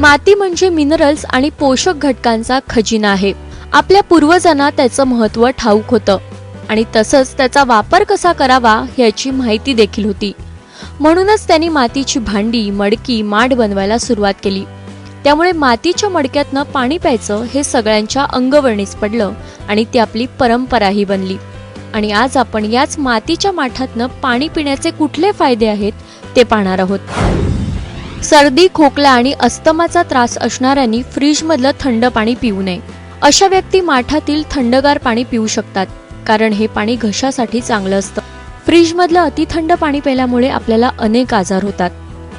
माती म्हणजे मिनरल्स आणि पोषक घटकांचा खजिना आहे. आपल्या पूर्वजांना त्याचं महत्त्व ठाऊक होतं. आणि तसंच त्याचा वापर कसा करावा याची माहिती देखील होती. म्हणूनच त्यांनी मातीची भांडी मडकी माठ बनवायला सुरुवात केली. त्यामुळे मातीच्या मडक्यातनं पाणी प्यायचं हे सगळ्यांच्या अंगवर्णीस पडलं आणि ती आपली परंपराही बनली. आणि आज आपण याच मातीच्या माठातनं पाणी पिण्याचे कुठले फायदे आहेत ते पाहणार आहोत. सर्दी खोकला आणि अस्तमाचा त्रास असणाऱ्यांनी फ्रीजमधलं थंड पाणी पिऊ नये. अशा व्यक्ती माठातील थंडगार पाणी पिऊ शकतात कारण हे पाणी घशासाठी चांगलं असतं. फ्रीजमधलं अतिथंड पाणी प्यायल्यामुळे आपल्याला अनेक आजार होतात.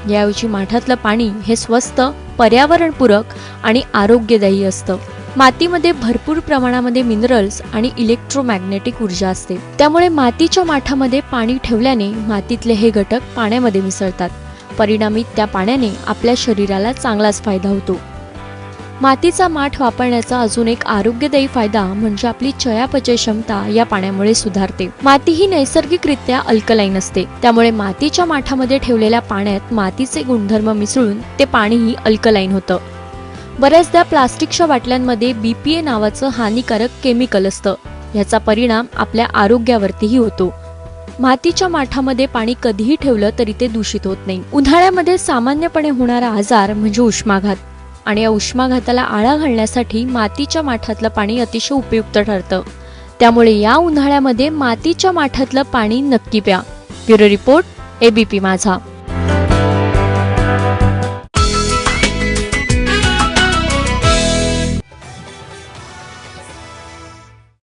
याऐवजी माठातलं पाणी हे स्वस्त पर्यावरणपूरक आणि आरोग्यदायी असतं. मातीमध्ये भरपूर प्रमाणामध्ये मिनरल्स आणि इलेक्ट्रोमॅग्नेटिक ऊर्जा असते. त्यामुळे मातीच्या माठामध्ये पाणी ठेवल्याने मातीतले हे घटक पाण्यामध्ये मिसळतात. परिणामी त्या पाण्याने आपल्या शरीराला चांगलाच फायदा होतो. मातीचा माठ वापरण्याचा अजून एक आरोग्यदायी फायदा म्हणजे आपली चयापचय क्षमता या पाण्यामुळे सुधारते. माती ही नैसर्गिकरित्या अल्कलाईन असते. त्यामुळे मातीच्या माठामध्ये ठेवलेल्या पाण्यात मातीचे गुणधर्म मिसळून ते पाणीही अल्कलाईन होतं. बऱ्याचदा प्लास्टिकच्या बाटल्यांमध्ये बीपीए नावाचं हानिकारक केमिकल असतं. याचा परिणाम आपल्या आरोग्यावरतीही होतो. मातीच्या माठामध्ये पाणी कधीही ठेवलं तरी ते दूषित होत नाही. उन्हाळ्यामध्ये सामान्यपणे होणारा आजार म्हणजे उष्माघात. आणि या उष्माघाताला आळा घालण्यासाठी मातीच्या माठातलं पाणी अतिशय उपयुक्त ठरतं. त्यामुळे या उन्हाळ्यामध्ये मातीच्या माठातलं पाणी नक्की प्या. ब्युरो रिपोर्ट एबीपी माझा.